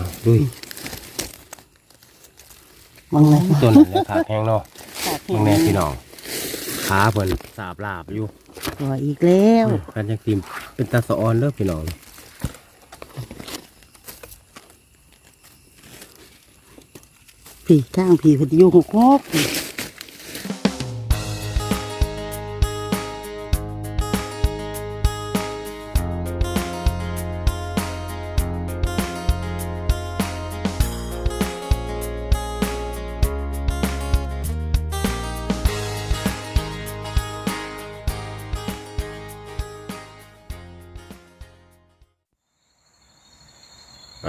เอาดุยมองเลยตัวนั้นเลยขาแห้งเนาะขาดตรงนี้พี่น้องขาเพิ่นสาบลาบอยู่ตัวอีกแล้วกันยังติมเป็นตาสะออนเด้อพี่น้องผีข้างผีพอดีอยู่หกหก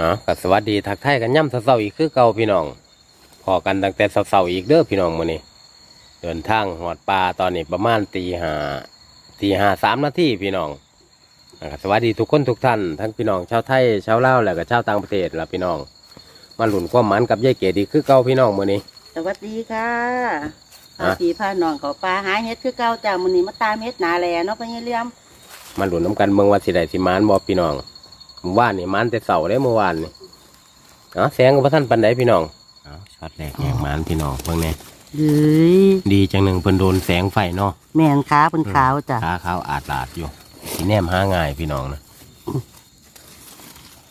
อ๋อก็สวัสดีทักทายกันย่ำเสาๆอีกคือเก่าพี่น้องพอกันตั้งแต่เสาๆอีกเด้อพี่น้องมื้อนี้เดินทางหอดปลาตอนนี้ประมาณตีห้าตีห้าสามนาทีพี่น้องอ่าก็สวัสดีทุกคนทุกท่านทั้งพี่น้องชาวไทยชาวลาวและก็ชาวต่างประเทศละพี่น้อง มาหลุนความหมันกับยายเกดอีกคือเก่าพี่น้องมื้อนี้ สวัสดีค่ะอะพาผีพาน้องเขาปลาหาเฮ็ดคือเก่าจ้ามื้อนี้มาตามเฮ็ดหนาแลเนาะพ่อใหญ่เหลี่ยมมาหลุนน้ำกันเมืองว่าสิได้สิหมานบ่พี่น้อง เมื่อวานนี่หมานแต่เสาได้เมื่อวานนี่อ๋อแสงกับพระท่านปันไดพี่น้องอ๋อช็อตแรกแหงหมานพี่น้องเบิ่งแน่เฮ้ยดีจังหนึ่งเพิ่นโดนแสงไฟเนาะแม่นขาเป็นขาวจ้ะขาขาวอาดลาดอยู่สีแนมหาง่ายพี่น้องนะ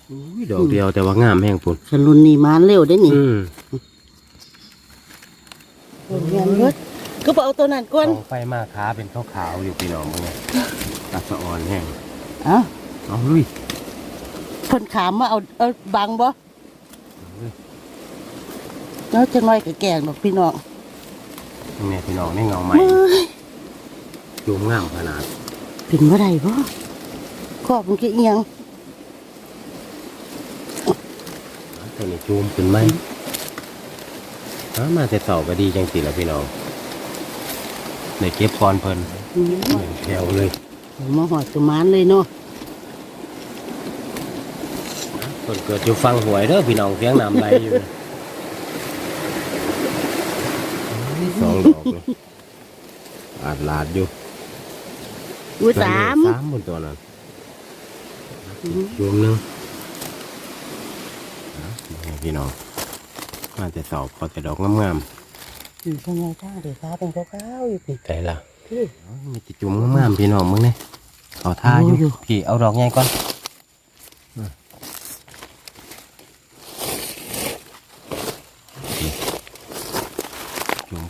อุ้ยดอกเดียวแต่ว่างามแห้งปุ่นสรุนนี่มาเร็วได้นี่อืมเงี้ยเบิดก็บ่เอาตัวนั้นก่อนของไฟมากขาเป็นขาวๆอยู่พี่น้องเบิ่งไงตาสะออนแห้งเอ้าเอาลุย เพิ่นขามมาเอาเอาบังบ่แล้วจังน้อยก็แกงดอกพี่น้องนี่พี่น้องนี่เงาใหม่เฮ้ยจูมงามขนาดเป็นบ่ได้บ่ขอบมันคือเอียงตัวนี้จูมขึ้นไหมอ้ามาแต่เสาก็ดีจังสิละพี่น้องในเก็บก่อนเพิ่นอืมแถวเลยมาหอดตัวมานเลยเนาะ เพิ่ นเกิดอยู่ฟังหวยเด้อพี่น้องเสียงน้ำไหลอยู่สองดอกเลยอาดลาดอยู่อุ้ยสามสามบนตัวนั้นรวมหนึ่งอะพี่น้องมาแต่สอบพอแต่ดอกงามอยู่ข้างในจ้าเดี๋ยวฟ้าเป็นขาวๆอยู่พี่ๆแต่ละพี่ มีจิจุ่มงามๆพี่น้องมึงเนี่ยเอาท่าอยู่โอ้อยู่พี่เอาดอกใหญ่ก่อน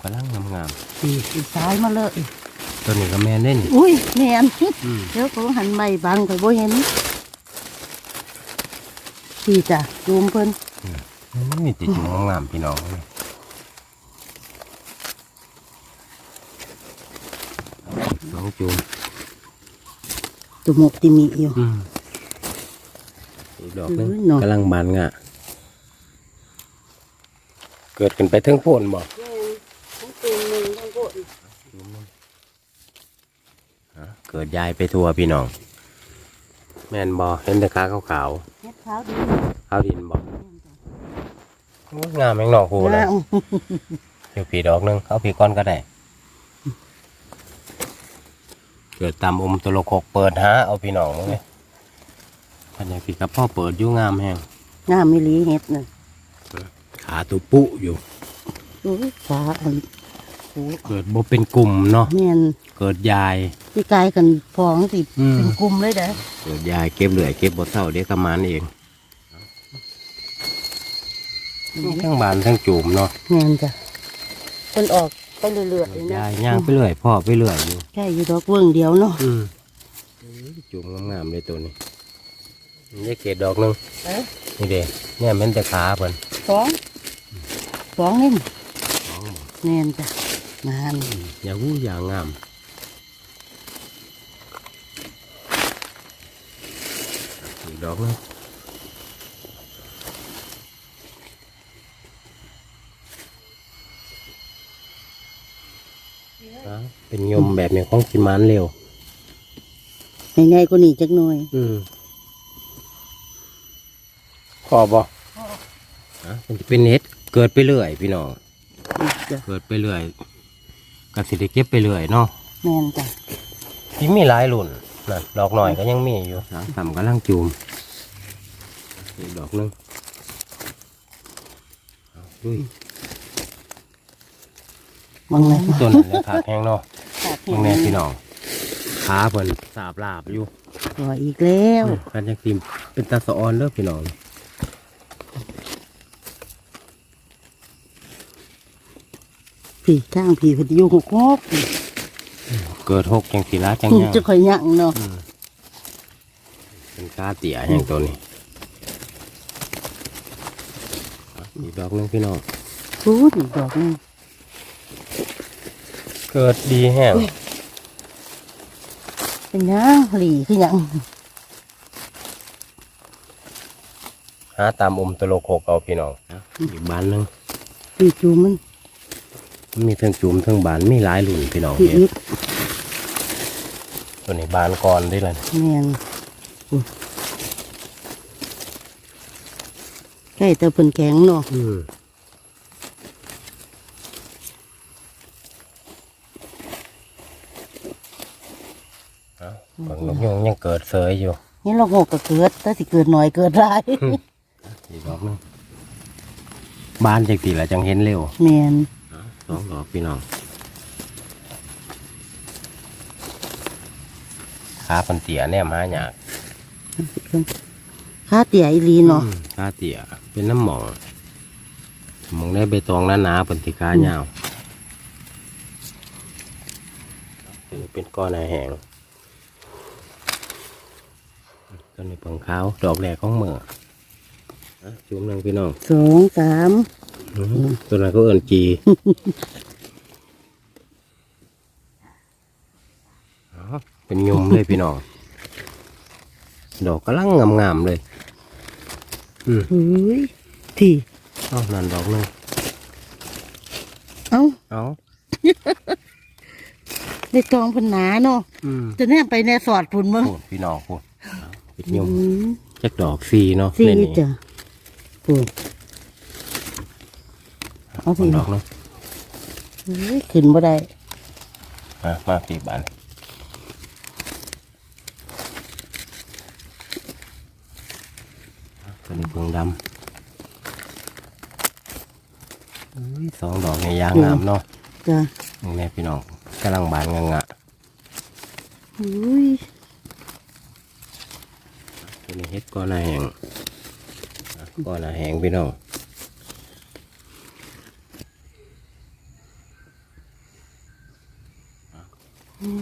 กำลังงามพี่อีกซ้ายมาเลยๆตัวนี้ก็แมนได้นี่อุ้ยแมนอืมเดี๋ยวเขาหันไม่บังไปบ่เห็นพี่จ้ะจูมเพิ่นมีจิจุ่มงามๆพี่น้องเนี่ยสองจุ่มตุมกติมีอยู่ อืมอีกดอกหนึงอุ้ยเนาะกำลังบานงะเกิดขึ้นไปเทั้งโพนบ่ฮะ เกิดยายไปทั่วพี่น้อง แม่นบ่เห็นแต่ขาขาวเฮ็ดขาวดีๆขาวดินบ่โอ้ยงามแมงหนอกหูเลยงามเดี๋ยวผีดอกหนึงเอาผีก้อนก็ได้ เกิดตามอมตะโลกกเปิดหาเอาพี่น้องมั้งเลยพันยังพี่กับพ่อเปิดอยู่งามแฮงงามมีหลีเฮ็ดน่ะขาตุปุอยู่อุ้ยขาอัน โอ้เกิดบ่เป็นกลุ่มเนาะแม่นเกิดยาย พี่กายกันฟองสิอืม เป็นกลุ่มเลยเด้อเกิดยายเก็บเหลือยเก็บบ่เท่าเด็กกำมันเองทั้งบานทั้งจูมเนาะแม่นจ้ะเพิ่นออกไปเรื่อยๆเลยนะยายย่างไปเรื่อยพ่อไปเรื่อยอยู่แค่อยู่ดอกเบิ่งเดียวเนาะอืมจูมงามๆเลยตัวนี้นี่เกดดอกหนึงเอ๊ะนี่เด้เนี่ยมันแต่ขาเพิ่นสองสองนี่แม่นจ้ะ นานอย่าวู้อย่างงามอีกดอกหนึงอะเป็นยมแบบนี้ของสิมานเร็วใหญ่ๆกว่านี้จักหน่อย อืมขอบบ่อะมันจะเป็นเน็ตเกิดไปเรื่อยพี่น้องจ้ะเกิดไปเรื่อย กสิได้เก็บไปเรื่อยเนาะแม่นจ้ะที่มีหลายรุ่นนั่นดอกหน่อยก็ยังมีอยู่สามต่ำกำลังจูมอีกดอกหนึงอุ้ยมองเลยตัวนั้นเลยขาแห้งเนาะขาดมึงแน่พี่น้องขาเพิ่นสาบลาบอยู่ตัวอีกแล้วกันจังทีมเป็นตาสะออนเด้อพี่น้อง ผีทางผีเพนอยู่หกหกเกิดหกจังสีละจังอืมยังจะค่อยยั่งเนาะเป็นกาเตี่ยอย่างตัวนี้อีกดอกหนึงพี่น้องพูดอีกดอกหนึงเกิดดีแห้งเป็นยังหลีคือยังหาตามอมตะโลโคกเอาพี่น้องอีกบานหนึงปีจูมันมัน มีเทั้งจุ่มเทั้งบานมีหลายหลุ่นพี่น้องผีเห็อึนดตัวนี้บานก่อนได้เลยแม่นอุ๊ยใกล้แต่เพิ่นแข็งเนาะอืมเอ้าเบิ่งนกยงยังเกิดเสยอยู่นี่เราหกก็เกิดแต่สิเกิดหน่อยเกิดหลายอีกดอกหนึงบานจังตีละจังเห็นเร็วแม่นส องดอกพี่น้องขาปันเตียเนี่ยมาหยากค่าเตี่ยอีหลีเนาะอืมขาเตียเป็นน้ำหมองหมองได้ใบตองหนาๆปันติกาเงาวเป็นก้อนอาแหงต้นนี้ปังขาวดอกแรกของเมืออะจุ่มหนึ่งพี่น้องสองสามอื้อหือ ตัวนั้นก็เอินจีอ๋อเป็นยมเลยพี่น้องดอกกำลังงามๆเลยอืมเฮ้ยที่เอานั่นดอกหนึงเอ้าเอาได้ตองเพันหนาเนาะอืมจะแน่ไปแน่สอดพุ่นมั้งพูดพี่น้องพูดเอาเป็นยมอืมจักดอกสีเนาะสี่ในนี้จ้ะพุ่น เอาสิดอกเนาะเฮ้ยขึ้นบ่ได้มามาปีบานตัวนี้เพิ่งดำอุ้ยสองดอกในยางงามเนาะจ้ะนี่แม่พี่น้องกำลังบานงงะอุ้ยตัวนี้เฮ็ดก้อนหน้าแหงอะก้อนหน้าแหงพี่น้อง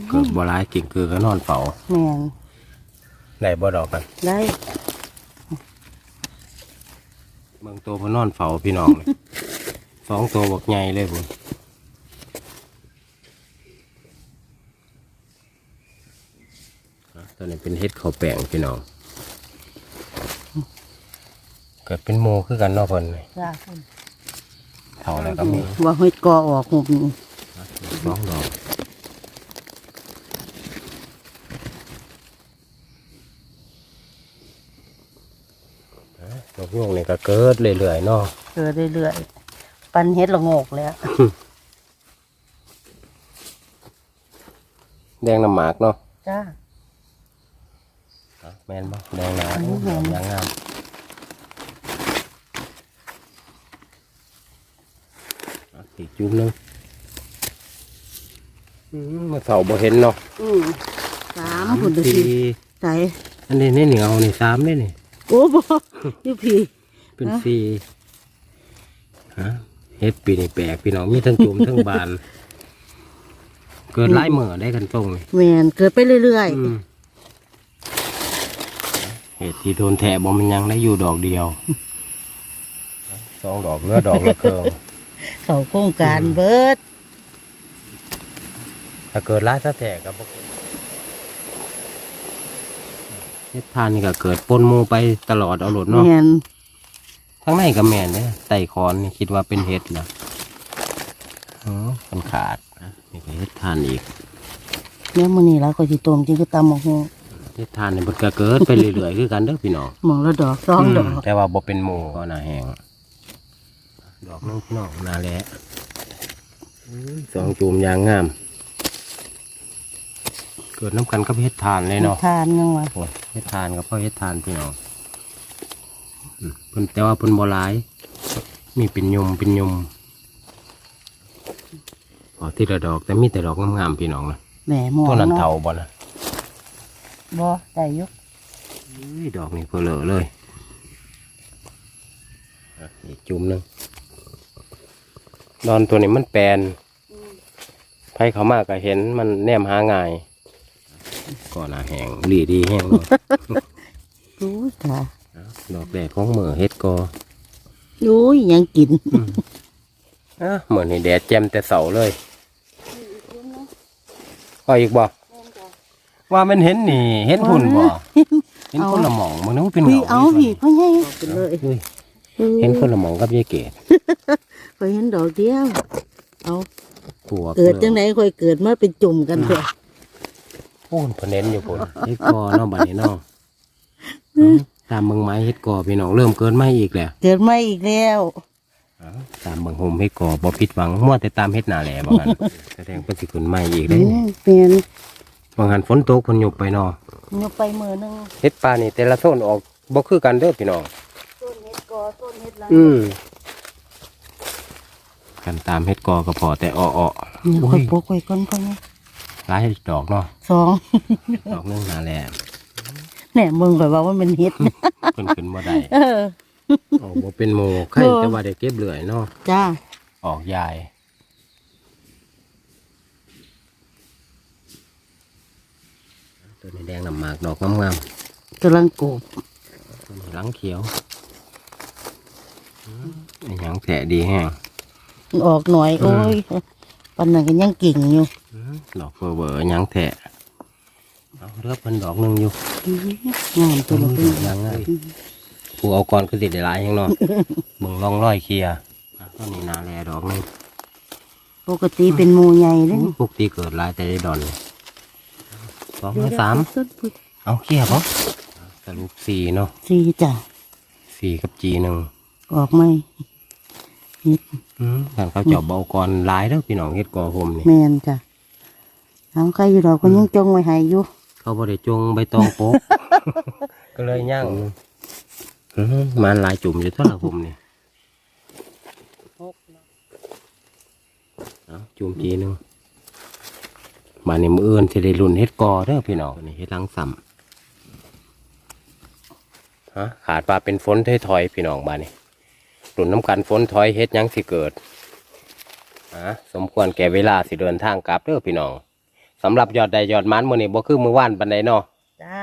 เกิดบ่ร้ายกิ่งคือก็นอนเฝ้าแม่นได้บ่ดอกกันได้เมืองตัวเพนนอนเฝ้าพี่น้องเลย สองตัวบักใหญ่เลยผมอะตัวนี้เป็นเฮ็ดข้าวแป้งพี่น้องเกิดเป็นโมคือกันเนอกเพิ่นนี่จ้ะพุ่นเท่าแล้วก็มีว่าเฮ็ดกอออกหุบนี่สองดอกอะดอ กโยงนี่ก็เกิดเรื่อยๆเนาะเกิดเรื่อยๆปันเฮ็ดละโงกแล้ว แดงน้ำหมากเนาะจ้าอะแม่นบ่แดงนะอันนี้แม่นยางงามอะอีกจุ่มหนึงอืมมาเสาบ่เห็นเนาะอืมสามพุ่นดูสิสี่ใส่อันนี้นี่เหนียวนี่สามนี่นี่ โอ้บ่อยู่พี่เป็นฮะสี่ฮะเฮ็ดปีนี่แปลกพี่น้องมีทั้งจุ่มทั้งบาน เกิดไล่เหมือได้กันตรงนี่แม่นเกิดไปเรื่อยอืมเห็ดที่โดนแทะบ่มันยังได้อยู่ดอกเดียวสองดอกเหลือดอกละเครื่องๆ เขาโครงการเบิด ถ้าเกิดร้ายซะแทะกับบ่ เกิดเฮ็ดทานนี่ก็เกิดปนหมูไปตลอดเอาหลดเนาะแม่นทั้งในกับแม่นเนี่ยไต่คอนนี่คิดว่าเป็นเห็ดนะอ๋อมันขาดนะนี่ก็เฮ็ดทานอีกแม่มื้อนี้แล้วก็สิต้มจิงก็ตำหมกฮูเฮ็ดทานนี่มันก็เกิดไปเรื่อยๆคือกันเด้อพี่น้องหมองละดอกสองดอกแต่ว่าบ่เป็นหมูก็หน้าแห้งดอกนึงพี่น้องหน้าแหละอุ้ยสองจูมยางงาม เกิดน้ำกันกับเฮ็ดทานเลยเนาะทานยังวะโอ้ยเฮ็ดทานกับพ่อเฮ็ดทานพี่น้องอืมเพิ่นแต่ว่าเพิ่นบ่หลาย มีเป็นยมเป็นยมพอที่ละดอกแต่มีแต่ดอกงามๆพี่น้องนะแหม่หมองตัวนั้นเนาะเท่าบ่นะบ่ได้อยุกอุ้ยดอกนี่เพอเลอะเลยอะอีกจุ่มหนึงดอนตัวนี้มันแปลนไผเขามากก็เห็นมันแนมหาง่าย ก็หนาแหงหลีดีแห้งเลยรู้จ้ะดอกแดดของเหมือเฮ็ดกอรู้ยยังกินอะเหมือนนี่แดดแจ่มแต่เสาเลยก็อีกบ่ว่ามันเห็นนี่ เห็นพุ่นบ่เห็นคนละหมองมันนึกว่าเป็นพี่เงาเอาพี่พ่อใหญ่ไปเลยเฮ้ยเห็นคนละหมองกับยายเกดคอยเห็นดอกเดียวเอากลัวเกิดจังไหนคอยเกิดมาเป็นจุ่มกันเถอะ พุ่นเพนเน้นอยู่พุ่นเฮ็ดกอเนาะบัดนี้เนาะตามเมืองไม้เฮ็ดกอพี่น้องเริ่มเกินไม้อีกแล้วเกิดมาอีกแล้วตามเมืองโฮมเฮ็ดกอบ่ผิดหวังมัวแต่ตามเฮ็ดหน้าแหล่บ่กันแสดงเป็นสิขึ้นไม้อีกอืได้มเป็นบางหันฝนตกเพิ่นหยบไปเนาะยกไปมือหนึงเฮ็ดปลานี่แต่ละโซนออกบ่คือกันเด้อพี่น้องต้นเห็ดกอต้นเห็ดหลังอืมกันตามเฮ็ดกอก็พอแต่อ้อเนี่ยโอ้คอยยปกไว้ก่อนพ่อใหญ่ๆ หลายดอกเนาะสองดอกหนึงหาแหล่เนี่ยมึงคอยว่าว่ามันเห็ดเพิ่นขึ้นบ่ได้เออออกบ่เป็นโมไข่เออแต่ว่าได้เก็บเลื่อยเนาะจ้าออกยายตัวนี้แดงน้ำหมากดอกงามกำลังโกบๆตัวนี้หลังเขียวอืมอันหยังแฉะดีแห้งออกหน่อยอืโอ้มยปันนั้นก็ยังเก่งอยู่อืม ดอกเฟอร์เวอร์หยังแฉะเอาเลือกเป็นดอกหนึ่งอยู่งามตัวละอืเป็นมยังไงผู้เอาก่อนคือติดได้หลายยังเนาะเบิ่งร่องร้อยเคลียร์อะต้นนี้นาแลดอกหนึงปกติเป็นหมูใหญ่เลยปกติเกิดหลายแต่ได้ดอนเลยสองเดี๋ยวสามต้นพุทธเอาเคลียร์ปะสรุปสี่เนาะสี่จ้ะสี่กับจีหนึ่งออกไหมเฮ็ดอืมทางเขาเจาะเบาก่อนหลายเด้อพี่น้องเฮ็ดกอหมนี่แมนจ้ะ เอาใครอยู่ดอกก็ยังจงไว้ให้อยู่เขาบ่ได้จงใบตองโป๊ก ก็เลยย่างอืมมันหลายจุ่มอยู่เท่าไหร่ผมนี่เอาจุ่มจีหนึงมาในมืออื่นสิได้รุ่นเฮ็ดกอเด้อพี่น้องนี่เฮ็ดหลังซ้ำฮะขาดปลาเป็นฝนถอยๆพี่น้องบ้านนี่รุ่นน้ำกันฝนถอยเฮ็ดหยังสิเกิดฮะสมควรแก่เวลาสิเดินทางกลับเด้อพี่น้อง สำหรับยอดใดยอดมันมื้อนี้บ่คือมื้อวานปานใดเนาะจ้า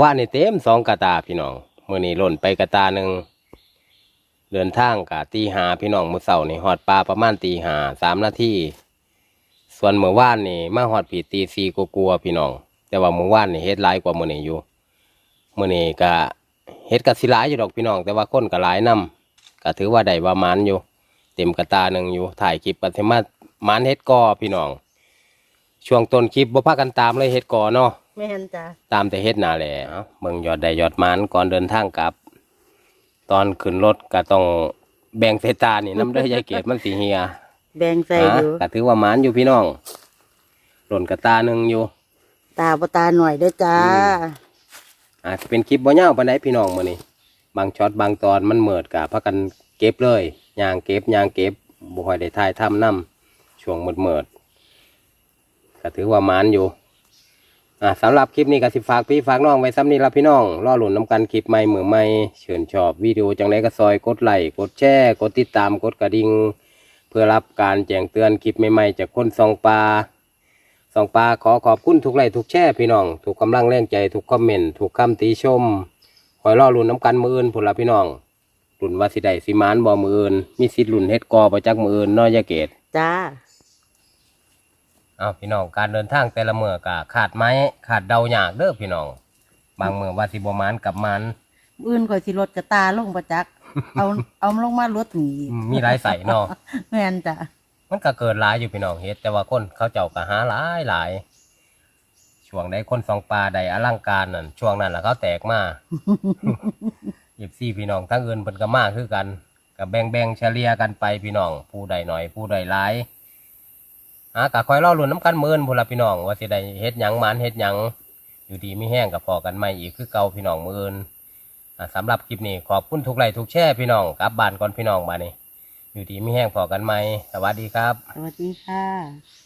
ว่านี่เต็มสองกระตาพี่น้องมื่อนี้หล่นไปกระตาหนึ่งเดินทางกะตีหาพี่น้องมือเสานี่หอดปลาประมาณตีหาสามนาทีส่วนเมื่อวานนี่มาหอดผีตีซีกลัวๆพี่น้อง แต่ว่าเมื่อวานนี่เฮ็ดหลายกว่ามื่อนี้อยู่มื่อนี้ก็เฮ็ดกะสิหลายอยู่ดอกพี่น้อง แต่ว่าคนก็หลายนํก็ถือว่าได้ว่ามันอยู่ เต็มกระตาหนึ่งอยู่ถ่ายคลิปกันเทมามันเฮ็ดกอพี่น้อง ช่วงต้นคลิปบ่พากันตามเลยเฮ็ดกอเนาะแม่นจ้ะตามแต่เฮ็ดนาแหละเอ้าเมืองยอดใดยอดมันก่อนเดินทางกลับ ตอนขึ้นรถก็ต้องแบ่งสายตานี่น้ำเด้อยายเกดมันสีเฮียแบ่งใส่ฮะอยู่ก็ถือว่ามันอยู่พี่น้องหล่นกระตาหนึ่งอยู่ ตาบ่ตาหน่อยเด้อจ้า อาจจะเป็นคลิปบ่ยาวปานใดพี่น้องมื้อนี้บางช็อตบางตอนมันเหมิดกะพากันเก็บเลยย่างเก็บย่างเก็บบ่ค่อยได้ถ่ายทำนํช่วงเหมิดๆ ก็ถือว่ามันอยู่อ่าสำหรับคลิปนี้ก็สิฝากพี่ฝากน้องไว้ซ้ำนี้ละพี่น้องรอหลุนน้ำกันคลิปใหม่เหมือใหม่เชิญชอบวิดีโอจังไรก็ซอยกดไลค์กดแชร์กดติดตามกดกระดิ่งเพื่อรับการแจ้งเตือนคลิปใหม่ๆจากคนซองปลาซองปลาขอขอบคุณทุกไลค์ทุกแชร์พี่น้องถูกกำลังแรงใจทุกคอมเมนต์ถูกคำติชมคอยรอหลุนน้ำกันมืออื่นผุนละพี่น้องหลุนว่าสิได้สิมานบ่มืออื่นมีสิทธิ์หลุนเฮ็ดกอประจักมืออื่นน้อยยาเกตจ้า อ้าวพี่น้องการเดินทางแต่ละเมื่อกะขาดไม้ขาดเดาหยากเด้อพี่น้อง บางเมื่อว่าสิบมานกับมันอื่นข่อยสิลดกระตาลงประจัก เอาเอาลงมาลดหนีอืมมีหลายใส่เนาะแม่นจ้ะมันก็เกิดหลายอยู่พี่น้องเฮ็ดแต่ว่าคนเขาเจ้าก็หาหลายหลายช่วงใดคนสองปลาใดอลังการนั่นช่วงนั้นแหละเขาแตกมาเย็บซี่พี่น้องทั้งอื่นเพิ่นก็มาคือกันกับแบ่งแบ่งๆเฉลี่ยกันไปพี่น้องผู้ใดหน่อยผู้ใดหลาย อะก็คอยรอลุ้นน้ำกันเมินพละพี่น้อง ว่าสิได้เฮ็ดหยังมันเฮ็ดหยังอยู่ดีไม่แห้งกับพอกันใหม่อีกคือเก่าพี่น้องเมินอะสำหรับคลิปนี้ขอบคุณทุกไลค์ทุกแชร์พี่น้องกลับบ้านก่อนพี่น้องมานี่อยู่ดีไม่แห้งพอกันไหมสวัสดีครับ สวัสดีค่ะ